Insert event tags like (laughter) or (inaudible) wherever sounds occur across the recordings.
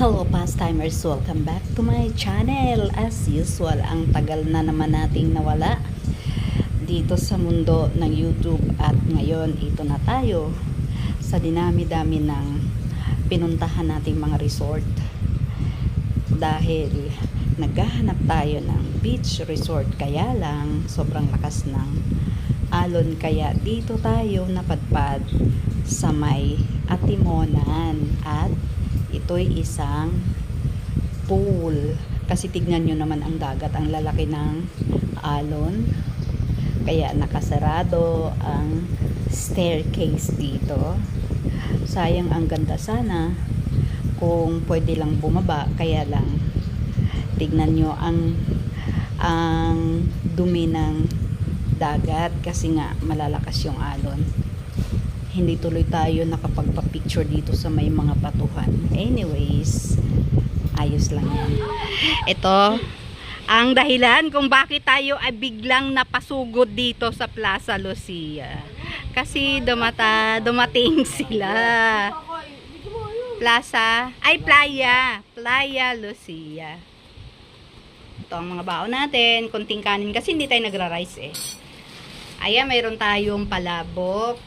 past-timers, welcome back to my channel. As usual, ang tagal na naman nating nawala dito sa mundo ng YouTube at ngayon ito na tayo sa dinami-dami ng pinuntahan nating mga resort. Dahil naghahanap tayo ng beach resort kaya lang sobrang lakas ng alon. Kaya dito tayo napadpad sa may Atimonan at ito'y isang pool. Kasi tignan nyo naman ang dagat ang lalaki ng alon. Kaya nakasarado ang staircase dito. Sayang ang ganda sana kung pwede lang bumaba. Kaya lang tignan nyo ang ang dumi ng dagat kasi nga malalakas yung alon hindi tuloy tayo nakapagpa-picture dito sa may mga batuhan. Anyways, ayos lang yan. Ito, ang dahilan kung bakit tayo ay biglang napasugod dito sa Plaza Lucia. Kasi dumata, dumating (laughs) sila. Plaza, ay Playa, Playa Lucia. Ito ang mga baon natin, kunting kanin kasi hindi tayo nagra-rice eh. Ayan, mayroon tayong palabok,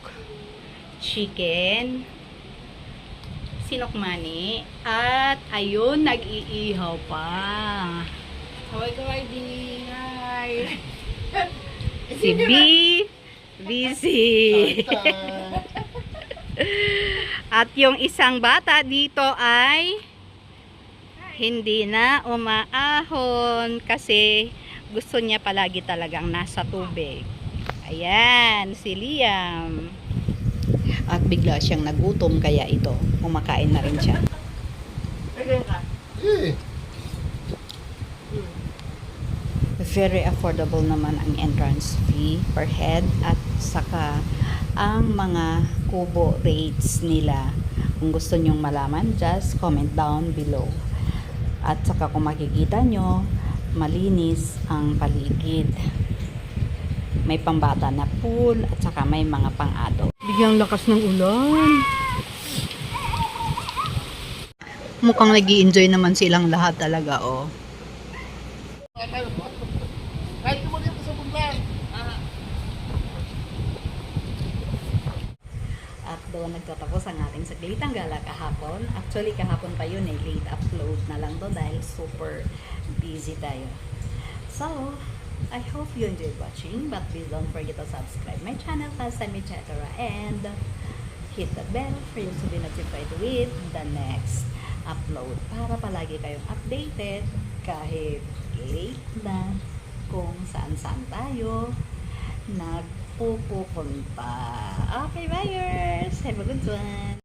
chicken, sinokmani, at ayun, nag-iihaw pa. Kaway-kaway di. Hi. Si B, busy. (laughs) At yung isang bata dito ay hindi na umaahon kasi gusto niya palagi talagang nasa tubig. Ayan, si Liam. At bigla siyang nagutom kaya ito, kumakain na rin siya. Very affordable naman ang entrance fee per head at saka ang mga kubo rates nila. Kung gusto nyong malaman, just comment down below. At saka kung makikita nyo, malinis ang paligid. May pambata na pool at saka may mga pang-adult. Bigyang lakas ng ulan. Mukhang nag enjoy naman silang lahat talaga, oh. At doon nagtatapos ang ating saglitang gala kahapon. Actually, kahapon pa yun eh. Late upload na lang to dahil super busy tayo. So, I hope you enjoyed watching. But please don't forget to subscribe my channel, Pastime etc. And hit the bell for you to be notified with the next upload. Para palagi kayong updated kahit late na kung saan-saan tayo nagpupunta. Okay, buyers! Have a good one!